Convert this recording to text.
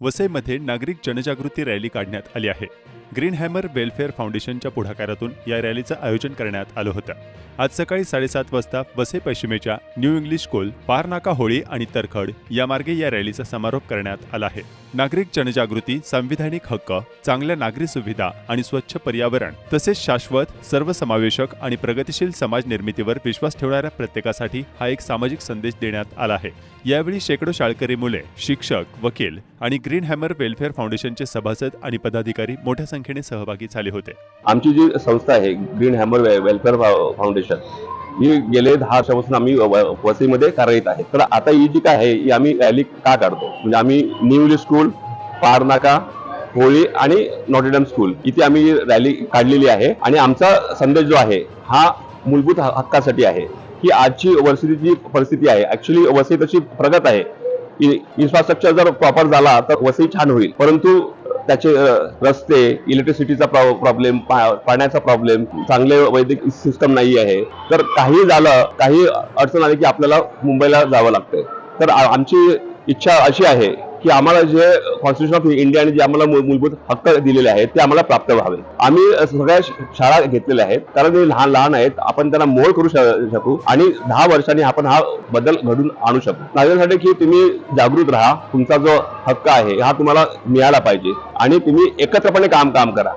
वसईमध्ये नागरिक जनजागृती रॅली काढण्यात आली आहे. ग्रीन हॅमर वेलफेअर फाउंडेशनच्या पुढाकारातून या रॅलीचं आयोजन करण्यात आलं होतं. आज सकाळी साडेसात वाजता वसई पश्चिमेच्या new English school Parnaka Holi आणि तरखड या मार्गे या रॅलीचा समारोप करण्यात आला आहे. नागरिक जनजागृती संविधानिक हक्क चांगल्या नागरी सुविधा आणि स्वच्छ पर्यावरण तसेच शाश्वत सर्वसमावेशक आणि प्रगतिशील समाज निर्मितीवर विश्वास ठेवणाऱ्या प्रत्येकासाठी हा एक सामाजिक संदेश देण्यात आला आहे. यावेळी शेकडो शाळकरी मुले शिक्षक वकील आणि ग्रीन हॅमर वेलफेअर फाउंडेशनचे सभासद आणि पदाधिकारी मोठ्या संख्येने सहभागी झाले होते. आमची जी संस्था आहे ग्रीन हॅमर वे- वेलफेअर फाउंडेशन ही गेले दहा वर्षापासून आम्ही व- वसईमध्ये कार्यरत आहे. तर आता ही जी काय आहे ही आम्ही रॅली का काढतो? म्हणजे आम्ही न्यूली स्कूल पारनाका होळी आणि नॉटेडम स्कूल इथे आम्ही रॅली काढलेली आहे. आणि आमचा संदेश जो आहे हा मूलभूत ह- हक्कासाठी आहे. की आजची वसईची परिस्थिती आहे ऍक्च्युली वसई तशी प्रगत आहे. इन्फ्रास्ट्रक्चर जर प्रॉपर झाला तर वसई छान होईल. परंतु त्याचे रस्ते इलेक्ट्रिसिटीचा प्रॉब्लेम पाण्याचा प्रॉब्लेम चांगले वैद्यकीय सिस्टम नाही आहे. तर काही झालं काही अडचण आली की आपल्याला मुंबईला जावं लागतंय. तर आमची इच्छा अशी आहे की आम्हाला जे कॉन्स्टिट्यूशन ऑफ इंडियाने जे आम्हाला मूलभूत हक्क दिलेले आहेत ते आम्हाला प्राप्त व्हावे. आम्ही सगळ्या शाळा घेतलेल्या आहेत. कारण ते लहान लहान आहेत. आपण त्यांना मोळ करू शकू आणि दहा वर्षांनी आपण हा बदल घडून आणू शकू. नागरिकांसाठी की तुम्ही जागृत राहा. तुमचा जो हक्क आहे हा तुम्हाला मिळाला पाहिजे. आणि तुम्ही एकत्रपणे काम काम करा.